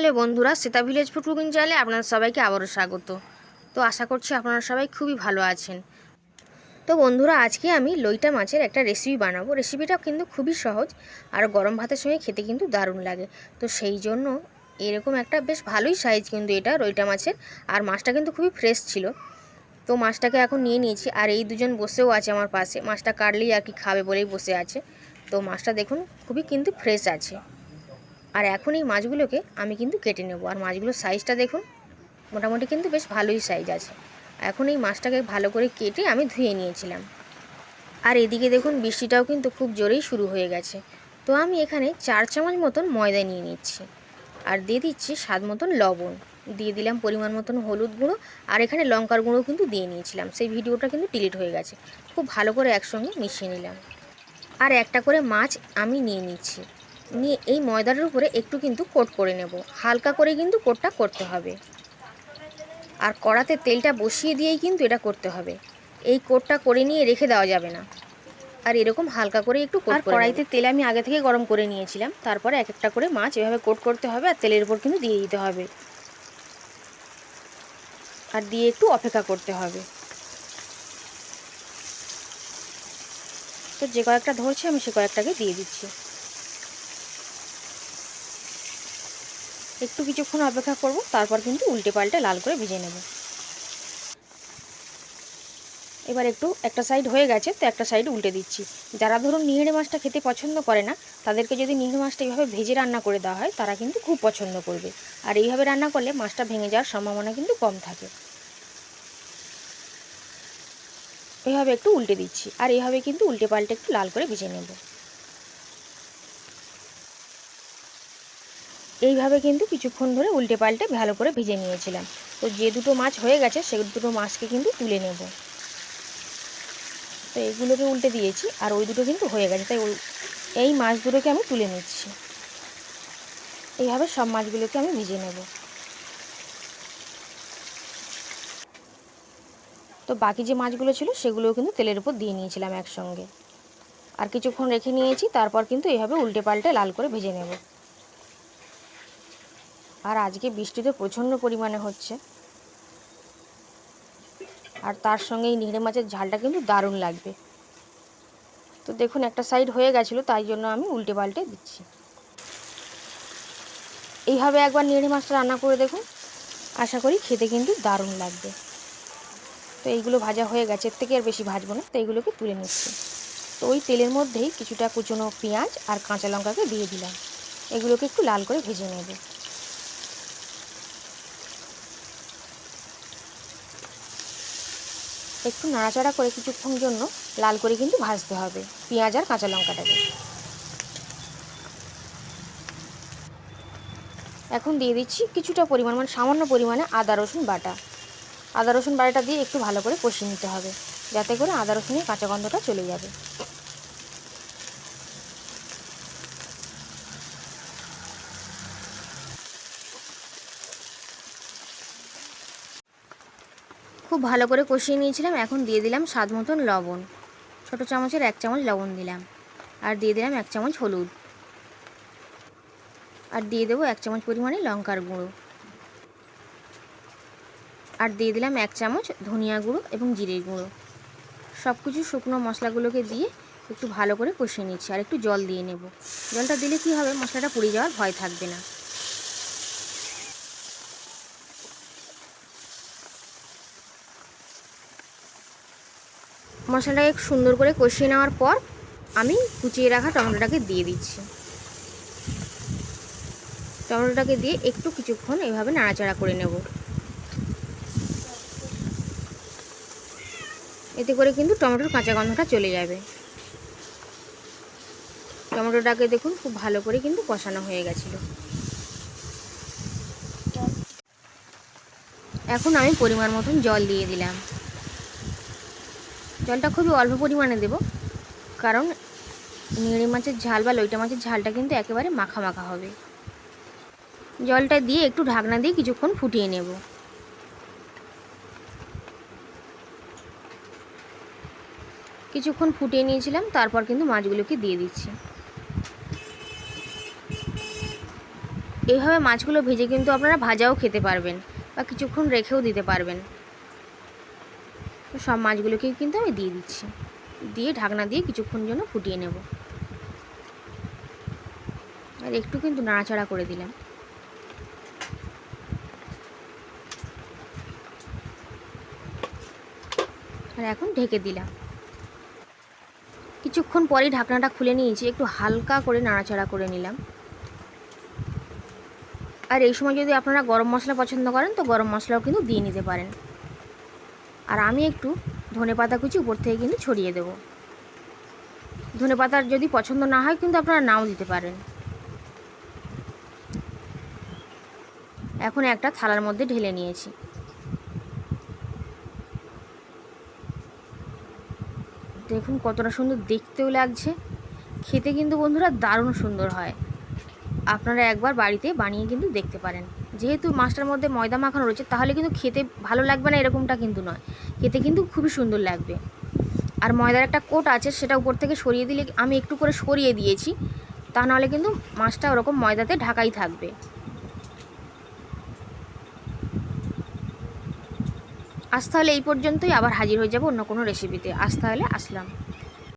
Hello বন্ধুরা, Sita village food cooking চ্যানেলে আপনাদের সবাইকে আবারও স্বাগত। তো আশা করছি আপনারা সবাই খুবই ভালো আছেন। তো বন্ধুরা, আজকে আমি লইটা মাছের একটা রেসিপি বানাবো। রেসিপিটা কিন্তু খুবই সহজ আর গরম ভাতের সঙ্গে খেতে কিন্তু দারুণ লাগে। তো সেই জন্য এরকম একটা বেশ ভালোই সাইজ কিন্তু এটা রইটা মাছের আর মাছটা কিন্তু খুবই ফ্রেশ ছিল। তো মাছটাকে এখন নিয়ে নিয়েছি আর এই দুজন বসেও আছে আমার পাশে। মাছটা কাটলেই আর কি খাবে বলেই বসে আছে। তো মাছটা দেখুন, খুবই কিন্তু ফ্রেশ আছে। আর এখন এই মাছগুলোকে আমি কিন্তু কেটে নেব। আর মাছগুলোর সাইজটা দেখুন, মোটামুটি কিন্তু বেশ ভালোই সাইজ আছে। এখন এই মাছটাকে ভালো করে কেটে আমি ধুয়ে নিয়েছিলাম। আর এদিকে দেখুন, বৃষ্টিটাও কিন্তু খুব জোরেই শুরু হয়ে গেছে। তো আমি এখানে চার চামচ মতন ময়দা নিয়ে নিচ্ছি। আর দিয়ে দিচ্ছি স্বাদ মতন লবণ। দিয়ে দিলাম পরিমাণ মতন হলুদ গুঁড়ো। আর এখানে লঙ্কার গুঁড়ো কিন্তু দিয়ে নিয়েছিলাম। সেই ভিডিওটা কিন্তু ডিলিট হয়ে গেছে। খুব ভালো করে একসঙ্গে মিশিয়ে নিলাম। আর একটা করে মাছ আমি নিয়ে নিচ্ছি। নিয়ে এই ময়দার উপরে একটু কিন্তু কোট করে নেব। হালকা করে কিন্তু কোটটা করতে হবে। আর কড়াতে তেলটা বসিয়ে দিয়েই কিন্তু এটা করতে হবে। এই কোটটা করে নিয়ে রেখে দেওয়া যাবে না। আর এরকম হালকা করে একটু কোট কড়াইতে তেল আমি আগে থেকে গরম করে নিয়েছিলাম। তারপরে এক একটা করে মাছ এভাবে কোট করতে হবে আর তেলের উপর কিন্তু দিয়ে দিতে হবে। আর দিয়ে একটু অপেক্ষা করতে হবে। তো যে কয়েকটা ধরছে আমি সে কয়েকটাকে দিয়ে দিচ্ছি। একটু কিছুক্ষণ অপেক্ষা করব, তারপর কিন্তু উল্টে পাল্টে লাল করে ভেজে নেব। এবার একটু একটা সাইড হয়ে গেছে, তো একটা সাইড উল্টে দিচ্ছি। যারা ধরুন নিহেড়ে মাছটা খেতে পছন্দ করে না, তাদেরকে যদি নিহেড়ে মাছটা এইভাবে ভেজে রান্না করে দেওয়া হয়, তারা কিন্তু খুব পছন্দ করবে। আর এইভাবে রান্না করলে মাছটা ভেঙে যাওয়ার সম্ভাবনা কিন্তু কম থাকে। এভাবে একটু উল্টে দিচ্ছি, আর এইভাবে কিন্তু উল্টে পাল্টে একটু লাল করে ভেজে নেব। এইভাবে কিন্তু কিছুক্ষণ ধরে উল্টে পাল্টে ভালো করে ভেজে নিয়েছিলাম। তো যে দুটো মাছ হয়ে গেছে, সে দুটো মাছকে কিন্তু তুলে নেব। তো এগুলোকে উল্টে দিয়েছি, আর ওই দুটো কিন্তু হয়ে গেছে। তাই এই মাছ দুটোকে আমি তুলে নিচ্ছি। এইভাবে সব মাছগুলোকে আমি ভেজে নেব। তো বাকি যে মাছগুলো ছিল, সেগুলোও কিন্তু তেলের উপর দিয়ে নিয়েছিলাম একসঙ্গে। আর কিছুক্ষণ রেখে নিয়েছি, তারপর কিন্তু এইভাবে উল্টে পাল্টে লাল করে ভেজে নেব। আর আজকে বৃষ্টি তো প্রচণ্ড পরিমাণে হচ্ছে। আর তার সঙ্গে এই নিহড়ে মাছের ঝালটা কিন্তু দারুণ লাগবে। তো দেখুন, একটা সাইড হয়ে গেছিল, তাই জন্য আমি উল্টে পাল্টে দিচ্ছি। এইভাবে একবার নিংড়ে মাছটা রান্না করে দেখুন। আশা করি খেতে কিন্তু দারুণ লাগবে। তো এইগুলো ভাজা হয়ে গেছে, এর থেকে আর বেশি ভাজবো না। তো এইগুলোকে তুলে নিচ্ছি। তো ওই তেলের মধ্যেই কিছুটা কুচনো পেঁয়াজ আর কাঁচা লঙ্কাকে দিয়ে দিলাম। এগুলোকে একটু লাল করে ভেজে নেবে। একটু নাড়াচাড়া করে কিছুক্ষণ জন্য লাল করে কিন্তু ভাজতে হবে। পেঁয়াজ আর কাঁচা লঙ্কাটাকে। এখন দিয়ে দিচ্ছি কিছুটা পরিমাণ মানে সামান্য পরিমাণে আদা, রসুন বাটা। আদা, রসুন বাটাটা দিয়ে একটু ভালো করে কষিয়ে নিতে হবে, যাতে করে আদা, রসুনের কাঁচা গন্ধটা চলে যাবে। খুব ভালো করে কষিয়ে নিয়েছিলাম, এখন দিয়ে দিলাম স্বাদ মতন লবণ। ছোটো চামচের এক চামচ লবণ দিলাম, আর দিয়ে দিলাম এক চামচ হলুদ। আর দিয়ে দেবো এক চামচ পরিমাণে লঙ্কার গুঁড়ো। আর দিয়ে দিলাম এক চামচ ধনিয়া গুঁড়ো এবং জিরের গুঁড়ো। সব কিছু শুকনো মশলাগুলোকে দিয়ে একটু ভালো করে কষিয়ে নিচ্ছি, আর একটু জল দিয়ে নেব। জলটা দিলে কি হবে? মশলাটা পুড়ে যাওয়ার ভয় থাকবে না। মশলাটাকে সুন্দর করে কষিয়ে নেওয়ার পর আমি কুচিয়ে রাখা টমেটোটাকে দিয়ে দিচ্ছি। টমেটোটাকে দিয়ে একটু কিছুক্ষণ এভাবে নাড়াচাড়া করে নেব। এতে করে কিন্তু টমেটোর কাঁচা গন্ধটা চলে যাবে। টমেটোটাকে দেখুন খুব ভালো করে কিন্তু কষানো হয়ে গেছিল। এখন আমি পরিমাণ মতন জল দিয়ে দিলাম। জলটা খুবই অল্প পরিমাণে দেব, কারণ নিড়ি মাছের ঝাল বা লইটা মাছের ঝালটা কিন্তু একেবারে মাখা মাখা হবে। জলটা দিয়ে একটু ঢাকনা দিয়ে কিছুক্ষণ ফুটিয়ে নেব। কিছুক্ষণ ফুটিয়ে নিয়েছিলাম, তারপর কিন্তু মাছগুলোকে দিয়ে দিচ্ছি। এইভাবে মাছগুলো ভেজে কিন্তু আপনারা ভাজাও খেতে পারবেন বা কিছুক্ষণ রেখেও দিতে পারবেন। তো সব মাছগুলোকেই কিন্তু আমি দিয়ে দিচ্ছি। দিয়ে ঢাকনা দিয়ে কিছুক্ষণ জন্য ফুটিয়ে নেব। আর একটু কিন্তু নাড়াচাড়া করে দিলাম। আর এখন ঢেকে দিলাম। কিছুক্ষণ পরেই ঢাকনাটা খুলে নিয়েছি, একটু হালকা করে নাড়াচাড়া করে নিলাম। আর এই সময় যদি আপনারা গরম মশলা পছন্দ করেন, তো গরম মশলাও কিন্তু দিয়ে নিতে পারেন। আর আমি একটু ধনে পাতা কুচি উপর থেকে কিন্তু ছড়িয়ে দেবো। ধনে পাতার যদি পছন্দ না হয় কিন্তু আপনারা নাও দিতে পারেন। এখন একটা থালার মধ্যে ঢেলে নিয়েছি। দেখুন কতটা সুন্দর দেখতেও লাগছে। খেতে কিন্তু বন্ধুরা দারুণ সুন্দর হয়। আপনারা একবার বাড়িতে বানিয়ে কিন্তু দেখতে পারেন। যেহেতু মাছটার মধ্যে ময়দা মাখানো রয়েছে, তাহলে কিন্তু খেতে ভালো লাগবে না, এরকমটা কিন্তু নয়। খেতে কিন্তু খুবই সুন্দর লাগবে। আর ময়দার একটা কোট আছে, সেটা উপর থেকে সরিয়ে দিলে আমি একটু করে সরিয়ে দিয়েছি। তা নাহলে কিন্তু মাছটা ওরকম ময়দাতে ঢাকাই থাকবে। আজ তাহলে এই পর্যন্তই। আবার হাজির হয়ে যাব অন্য কোনো রেসিপিতে আজ তাহলে আসলাম।